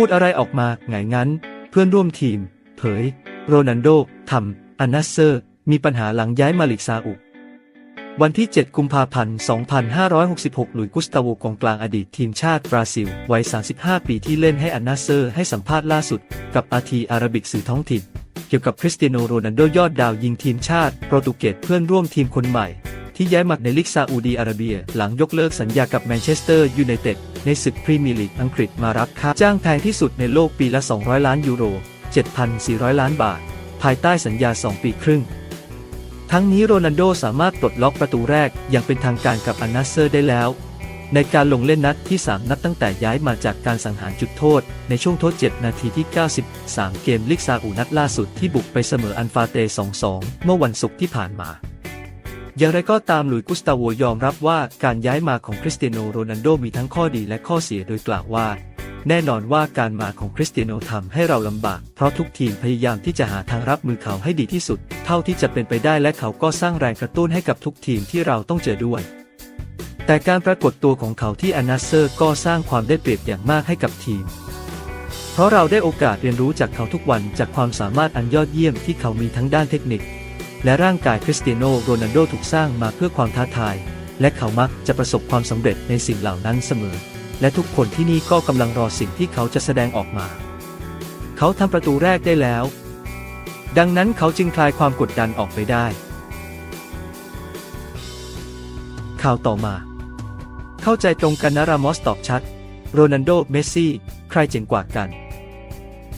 พูดอะไรออกมาไงงั้น เพื่อนร่วมทีม เผย โรนันโดทำอันนัสเซอร์ มีปัญหาหลังย้ายมาลิกซาอุวันที่ 7 กุมภาพันธ์ 2566 หลุยส์กุสตาโวกองกลางอดีตทีมชาติบราซิล วัย 35 ปีที่เล่นให้อันนาเซอร์ให้สัมภาษณ์ล่าสุด กับอาทีอาราบิกสื่อท้องถิ่น เกี่ยวกับคริสเตียโนโรนัลโดยอดดาวยิงทีมชาติโปรตุเกสเพื่อนร่วมทีมคนใหม่ ที่ย้ายมาในลีกซาอุดีอาระเบีย หลังยกเลิกสัญญากับแมนเชสเตอร์ยูไนเต็ดในศึกพรีเมียร์ลีกอังกฤษมารับค่าจ้างแพงที่สุดในโลกปีละ 200 ล้านยูโร 7,400 ล้านบาท ภายใต้สัญญา 2 ปีครึ่ง ทั้งนี้โรนัลโดสามารถปลดล็อกประตูแรกอย่างเป็นทางการกับอันนาเซอร์ได้แล้ว ในการลงเล่นนัดที่ 3 นัดตั้งแต่ย้ายมาจากการสังหารจุดโทษ ในช่วงทด 7 นาทีที่ 93 เกมลิกซาอูนัดล่าสุดที่บุกไปเสมออันฟาเต 2-2 เมื่อวันศุกร์ที่ผ่านมา อย่างไรก็ตามหลุยส์กุสตาโวยอมรับว่าการย้ายมาของคริสเตียโนโรนัลโดมีทั้งข้อดีและข้อเสียโดยกล่าวว่า แน่นอนว่าการมาของคริสเตียโนทำให้เราลำบาก เพราะทุกทีมพยายามที่จะหาทางรับมือเขาให้ดีที่สุด เท่าที่จะเป็นไปได้และเขาก็สร้างแรงกระตุ้นให้กับทุกทีมที่เราต้องเจอด้วย แต่การปรากฏตัวของเขาที่อนาเซอร์ก็สร้างความได้เปรียบอย่างมากให้กับทีมเพราะเราได้โอกาสเรียนรู้จากเขาทุกวันจากความสามารถอันยอดเยี่ยมที่เขามีทั้งด้านเทคนิค และร่างกายคริสเตียโนโรนัลโดถูกสร้างมาเพื่อความท้าทาย และเขามักจะประสบความสำเร็จในสิ่งเหล่านั้นเสมอ และทุกคนที่นี่ก็กำลังรอสิ่งที่เขาจะแสดงออกมา เขาทำประตูแรกได้แล้ว ดังนั้นเขาจึงคลายความกดดันออกไปได้ ข่าวต่อมา เข้าใจตรงกันนะรามอสตอบชัด โรนัลโด เมสซี่ ใครเจ๋งกว่ากัน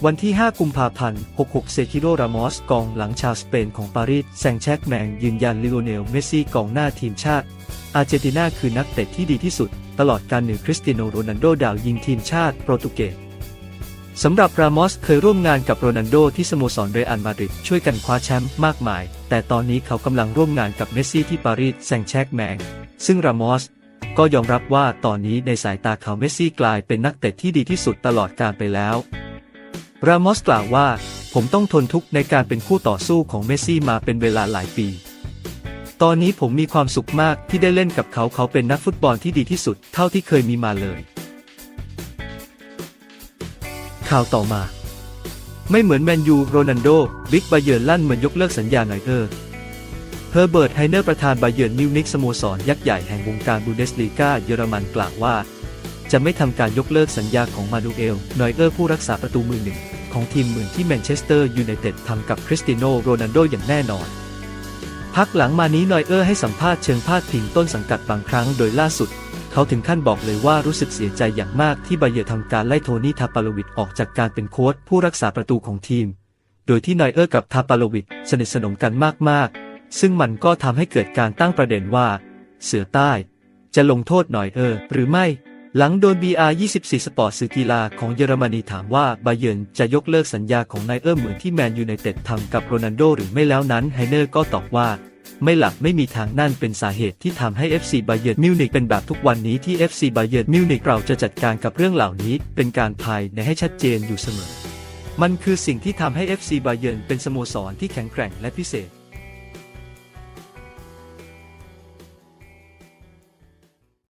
วันที่ 5 กุมภาพันธ์ 66 เซคิโร รามอส กองหลังชาวสเปนของปารีส แซงแชกแมง ยืนยันลิโอเนล เมสซี่ กองหน้าทีมชาติ อาร์เจนตินาคือนักเตะที่ดีที่สุด ตลอดการหนึ่งคริสเตียโนโรนัลโด ดาวยิงทีมชาติโปรตุเกสสำหรับรามอสเคยร่วมงานกับโรนัลโดที่สโมสรเรอัลมาดริดช่วยกันคว้าแชมป์มากมาย แต่ตอนนี้เขากำลังร่วมงานกับเมสซี่ที่ปารีส แซงแชกแมง ซึ่งรามอสก็ยอมรับว่าตอนนี้ในสายตาเขาเมสซี่กลายเป็นนักเตะที่ดีที่สุดตลอดการไปแล้ว รามอสกล่าวว่า ผมต้องทนทุกข์ในการเป็นคู่ต่อสู้ของเมสซี่มาเป็นเวลาหลายปี ตอนนี้ผมมีความสุขมากที่ได้เล่นกับเขาเขาเป็นนักฟุตบอลที่ดีที่สุดเท่าที่เคยมีมาเลย ข่าวต่อมา ไม่เหมือนแมนยูโรนันโดบิ๊กบาเยิร์นลั่นเหมือนยกเลิกสัญญาหน่อยเออเฮอร์เบิร์ตไฮเนอร์ประธานบาเยิร์นมิวนิกสโมสรยักษ์ใหญ่แห่งวงการบูเดสลีกาเยอรมันกล่าวว่า จะไม่ทำการยกเลิกสัญญาของมานูเอล นอยเออร์ผู้รักษาประตูมือหนึ่ง ของทีมเหมือนที่แมนเชสเตอร์ยูไนเต็ดทำกับคริสติโนโรนัลโดอย่างแน่นอน พักหลังมานี้นอยเออร์ให้สัมภาษณ์เชิงพาดพิงต้นสังกัดบางครั้งโดยล่าสุด เขาถึงขั้นบอกเลยว่ารู้สึกเสียใจอย่างมากที่บาเยิร์ทำการไล่โทนี่ทาปาโลวิชออกจากการเป็นโค้ชผู้รักษาประตูของทีม โดยที่นอยเออร์กับทาปาโลวิชสนิทสนมกันมากๆ ซึ่งมันก็ทำให้เกิดการตั้งประเด็นว่า เสือใต้ จะลงโทษหน่อยเออหรือไม่ หลังโดน BR24 สปอร์ตสื่อกีฬาของเยอรมนีถามว่าบาเยิร์นจะยกเลิกสัญญาของนายเออร์เหมือนที่แมนยูไนเต็ดทำกับโรนัลโดหรือไม่แล้วนั้นไฮเนอร์ก็ตอบว่า ไม่หลักไม่มีทางนั่นเป็นสาเหตุที่ทำให้ FC บาเยิร์นมิวนิกเป็นแบบทุกวันนี้ที่ FC บาเยิร์นมิวนิกเราจะจัดการกับเรื่องเหล่านี้ เป็นการภายในให้ชัดเจนอยู่เสมอ มันคือสิ่งที่ทำให้ FC บาเยิร์นเป็นสโมสรที่แข็งแกร่งและพิเศษ